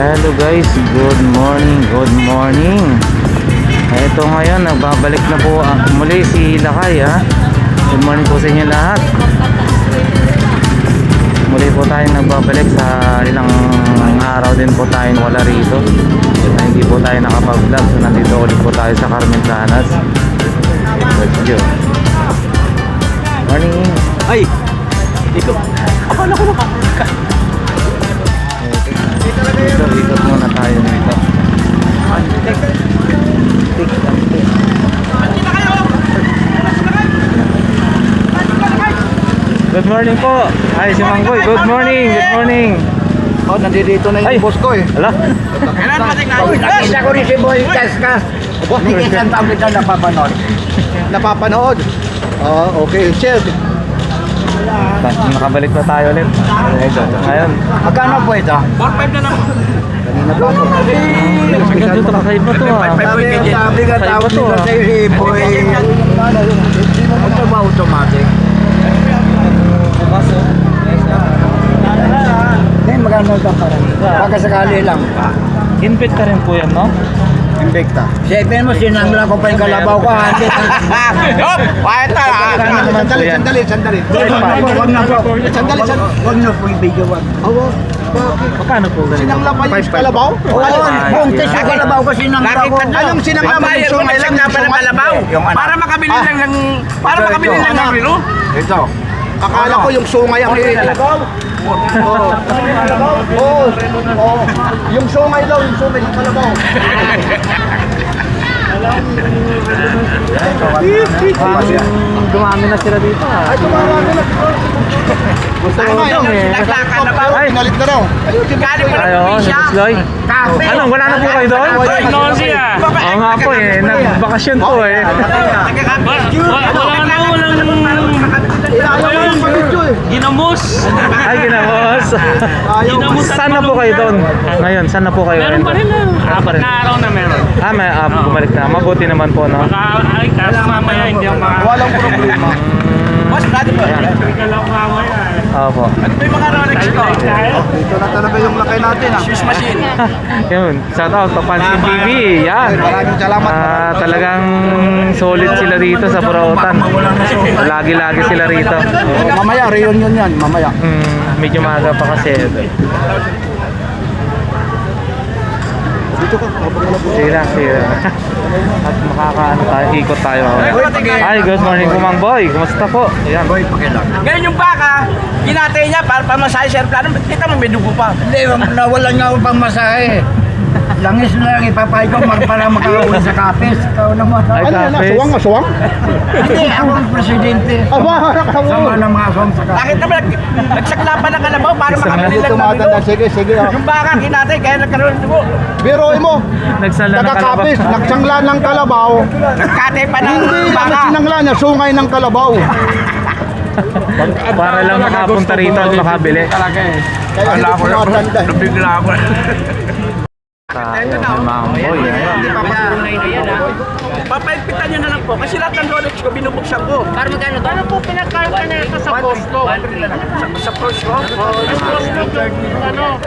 Hello guys, good morning, good morning. Ito ngayon, nagbabalik na po ah, muli si Lakay ha. Good morning po sa inyo lahat. Muli po tayo nagbabalik sa ilang araw din po tayo wala rito. Na hindi po tayo nakapag-vlog. So nandito ulit po tayo sa Carmen Planas. Let's go. Morning. Ay! Ito. Akala ko naka... Dito, ikot muna tayo dito. Tik. Good morning po. Hi, si Manggoy. Good morning. Good morning. Oh, nandito na yung Ay. boss ko eh. Ala. Oh, nakita ko rin si Boy Kaskas. Hindi isang taon kita napapanood. Napapanood? Oo, okay. Share. Nakabalik na tayo ulit. Ito, ngayon. Magkano po ito? 4-5 na naman. Kanina pa ako. Hanggang dito kakaiba to ah. Sabi, ka to nila ah. sa'yo si Boy. Ito ba automatic? Eh, magkano ito pa rin? Baka sakali lang pa. Invicta rin po yan, no? Invicta. Siyempre mo, sinangla ko pa yung kalabaw ko. Hindi. Hop! Quiet na ha! Sandali, sandali, sandali. Huwag na po. Sandali, sandali. Huwag na po yung video. Oo. Bakit? Po ganito? Sinangla pa yung kalabaw? Oo. Yeah. yung kalabaw ko sinangla ko. Anong sinangla mo? Yung sumay lang. nagsagna pa ng kalabaw. Para makabili Ah. lang ng... Para makabili lang ng relo. Ito. Akala ko yung sungay ang kalabaw. Oo. Oo. Oo. Yung sungay daw, yung sungay ng kalabaw. Dumami na sila dito ah. Ay, tumarami na. Gusto Ano ko lang eh. Sinaglakan na ba? Ay. Pinalit na raw. Galing pa ng probinsya. Kape. Ano, wala na po kayo doon? Noon siya. Oo nga po eh, nagbakasyon po eh. Wala na walang... Ayaw mo yung eh. Ginamos. Ay, ginamos. Ayaw. Saan na po kayo doon? Ngayon, saan na po kayo? Meron pa rin lang. Ah, pa rin. na araw na meron. Ah, may ah, bumalik na. Mabuti naman po, no? Baka, ay, kaso mamaya hindi ako maka... Walang problema. Boss, brother po. Ayan. Ikaw lang mamaya. Opo. Ano ba yung mga Rolex ko? Dito na talaga yung lakay natin ah. Shoes machine. Yun, shout out to Pansin TV. Yan. Maraming salamat. Ah, talagang solid sila dito sa Burautan. Lagi-lagi sila rito. Oh, mamaya, reunion yan. Mamaya. Mm, medyo maaga pa kasi. Dito ka. Sige lang, sige lang. At makakaano tayo, ikot tayo. Ay, good morning po, Mang Boy. Kumusta po? Ayan. Boy, pakilang. Ngayon yung baka, ginatay niya para pamasahe sa aeroplano. Kita mo, may dugo pa. Hindi, nawalan nga ako pang masahe. Langis na lang ipapay ko mag- para makauwi sa kapis. Ikaw naman. Ay, kapis. aswang? Hindi, ako ang presidente. Aba, Sama ng mga aswang sa kapis. Bakit naman nag, nagsakla pa ng kalabaw para makabili lang ng relo? Sige, sige. Yung baka kinatay, kaya nagkaroon ng dugo. Biroy mo, Nagsala na nakakapis, kalabas. nagsangla ng kalabaw. Nagkatay pa ng Hindi lang baka. sinangla niya, sungay ng kalabaw. Para lang makapunta rito at makabili. Kaya hindi ko matanda. Nabigla ako. Tayo, may Mang Boy. Ayan. Papaigpitan nyo na lang po. Kasi lahat ng Rolex ko, binubuksan ko. Para magkano to? Ano po pinagkarga na ito sa Costco? Sa, sa Costco? Yung Costco, ano?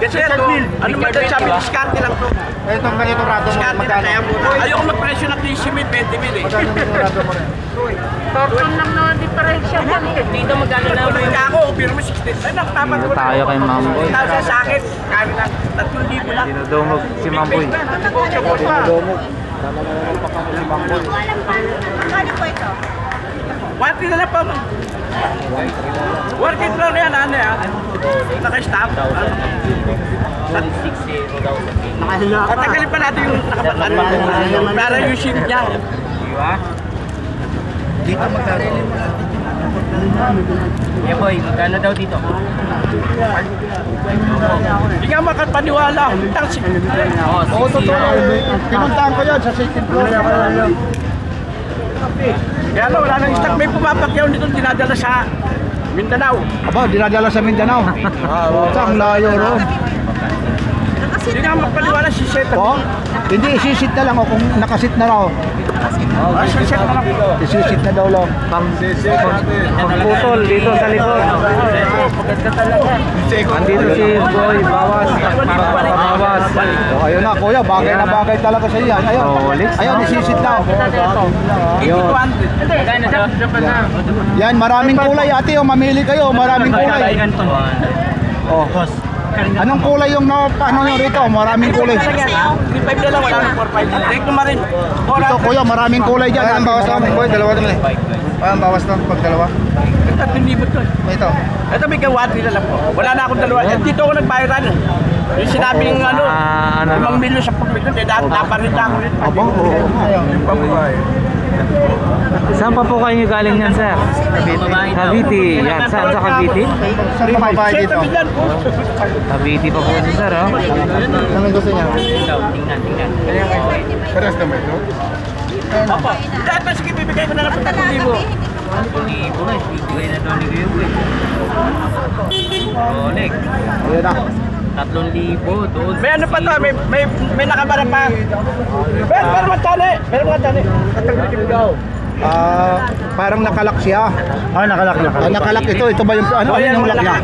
Kasi ito, ano ba ito sabi, diskarte lang to. Itong ganito rato mo, na magkano? Ayoko magpresyo ng 15 mil, 20 mil eh. Magkano yung rato mo rin? Torton lang naman diferensya eh. Dito magkano na ako, pero mo 16. Ay, nakatapat Dito tayo kay Mang Boy. Tawag sa akin, kami lang, 3,000 lang. Dinudumog si Mang Boy. Walang pan. Magkano po ito? Working na lang po. Working lang yan, ano yan. Naka-stop. Patagalin pa natin yung nakapatan. Para yung shift niya. Dito magkano? Yeah boy, magkano daw dito? Hindi ka makapaniwala. Tangsi. Oo, totoo. Pinuntahan ko yan sa second floor. Kaya ano, wala nang stock. May pumapakyaw nito dinadala sa Mindanao. Aba, dinadala sa Mindanao. Ah, ang layo ro. Hindi nga magpaliwala si Seta. Oh, hindi, isisit na lang o kung nakasit na raw. Ah, si Seta na lang. Isisit na daw lang. Pang, pang, pangputol dito sa likod. Andito si Boy Bawas. Bawas. Oh, ayun na, kuya, bagay na bagay talaga sa iyan. Ayun, Rolex, ayun, no? isisit na. Ayun. 8200. Yan, maraming kulay ate, oh, mamili kayo, maraming kulay. Oh. Anong kulay yung na, ano nyo rito? Maraming kulay. 3.5 na lang, wala nang 4.5. Direct mo rin. Ito kuya, maraming kulay dyan. Ang bawas na, boy, dalawa naman eh. Ang bawas na, pag dalawa. 3,000 to. Ito. Ito may gawatri na lang po. Wala na akong dalawa. Eh, Dito ako nagbayaran. Yung sinabing ano, Ah, ano limang lang. milyon sa pagmilyon, eh, dapat naparin na ako rin. Abo, oo. Saan pa po kayo galing yan, sir? Cavite. Yan, saan sa Cavite? Saan pa dito? Cavite pa po ito, sir, oh. Anong gusto niya? Pares naman ito? Opo. Dapat sige, bibigay ko na lang sa 3,000. Ayun na. May ano pa to, may, may, may nakabara pa. Pero, pero matali. Pero matali. Ah, parang nakalak siya. Ah, nakalak, nakalak. Ah, nakalak ito. Ito ba yung ano, ano yung niya?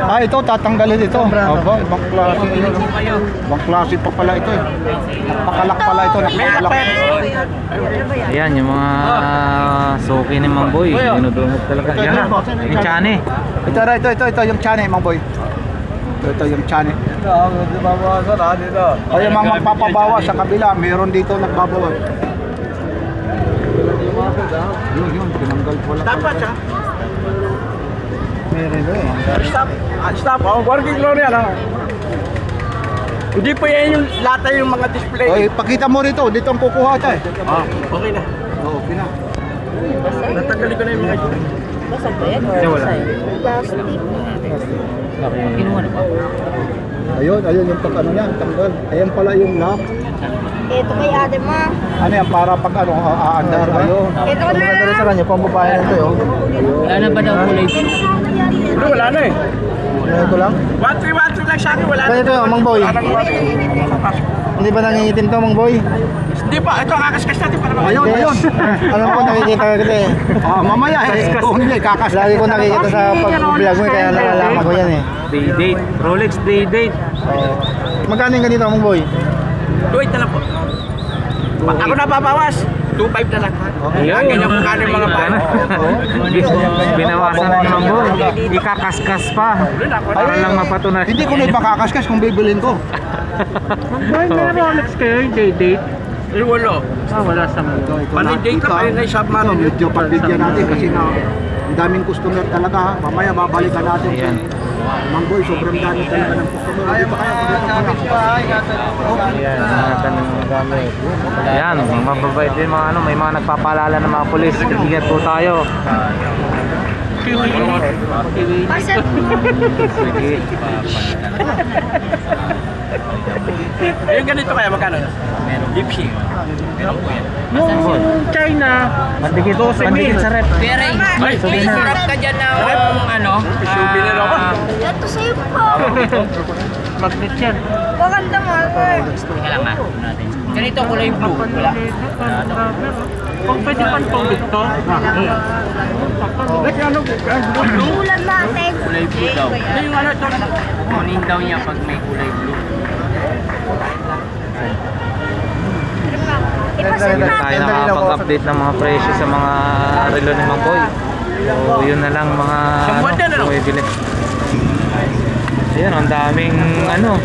Ah, ito tatanggalin ito. Aba, ibang klase ito. Ibang klase pa pala ito eh. Napakalak pala ito, lakpet. Ayan, yung mga suki ni Mang Boy. Dinudungog talaga. Yan yung chane. Ito, ito, ito, ito yung chane, mga boy. Ito, yung chane. O yung mga magpapabawa sa kabila, meron dito nagbabawa. Yun, yun, tinanggal ko lang. Dapat siya. Meron doon eh. Stop. Ah, stop. Oh, working glory yan. ah. Hindi po yan yung lata yung mga display. Oy, pakita mo rito, dito ang kukuha tayo. Ah, okay na. Oo, pina. Natanggalin ko na yung mga Ayun, ayun yung pag ano niya, tanggal. Ayan pala yung lock. Ito kay ate mo. Ano yan, para pag ano, aandar. Ayun. Ito na. sa kanya, pang babae na ito yun. Wala na ba daw kulay Bro, wala na eh. Ano ito lang? 1-3-1-3 lang akin, wala na. Kaya ito, Mang Boy. Parang Hindi ba nangingitim to, Mang Boy? Hindi pa, ito ang kakaskas natin para Ayun, ayun. Ano po nakikita kita eh. Ah, mamaya eh. Kung hindi, kakas. Lagi ko nakikita sa pag-vlog mo eh, kaya nalalaman ko yan eh. Day date. Rolex day date. Magkano yung ganito mong boy? 2.8 na lang po. Ako na babawas. 2.5 na lang. Yan, ganyan kung kano yung mga bago. Binawasan na naman Boy. Ikakaskas pa. Para lang mapatunay. Hindi ko na ipakakaskas kung bibilin ko. May Rolex kayo yung day date. Eh, wala. Ah, wala sa mundo. Panay date na, panay na yung natin. medyo pagbigyan natin kasi na ang daming customer talaga. ha. Mamaya babalikan natin. Ayan. Mang Boy, sobrang dami talaga ng customer. Ayaw ba kayo? Ayan, mga tanong mga gamit. Ayan, mga mababait din mga ano, may mga nagpapaalala ng mga pulis. Ingat po tayo. Parcel. Sige. Eh, ganito kaya, magkano? Lipsy. Yung China, Mandikit, mandikit sa rep. Pero Ay, sarap ka dyan ng ano, Souvenir ako. Ito sa'yo po. magnet yan. Maganda mo. Teka lang ha, natin. Ganito kulay blue, wala. Kung pwede pang tubig to, Ulan natin. kulay blue daw. Ano yung ano? Kunin daw niya pag may kulay blue. Ipasend Tayo natin. nakakapag-update ng mga presyo sa mga relo ni Mang Boy. So, yun na lang mga ano? bumibili. Ayan, ang daming ano,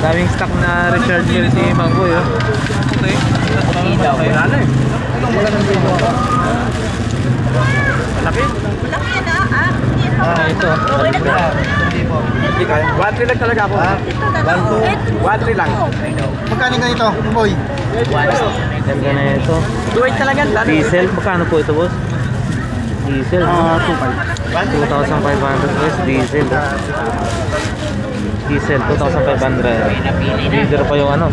daming stock na Richard Mille si Mang Boy. Oh. Ilaw. Wala na eh. Malaki. Laki na ah. Ah, ito. Hindi kaya. 1-3 lang talaga ako. Ito. 1-3 lang. Magkano yung ganito mong boy? Ganda na ito. 2.8 talaga. Diesel, magkano po ito boss? Diesel. Ah, 2,500 pesos diesel. Diesel, 2,500. Diesel pa yung ano.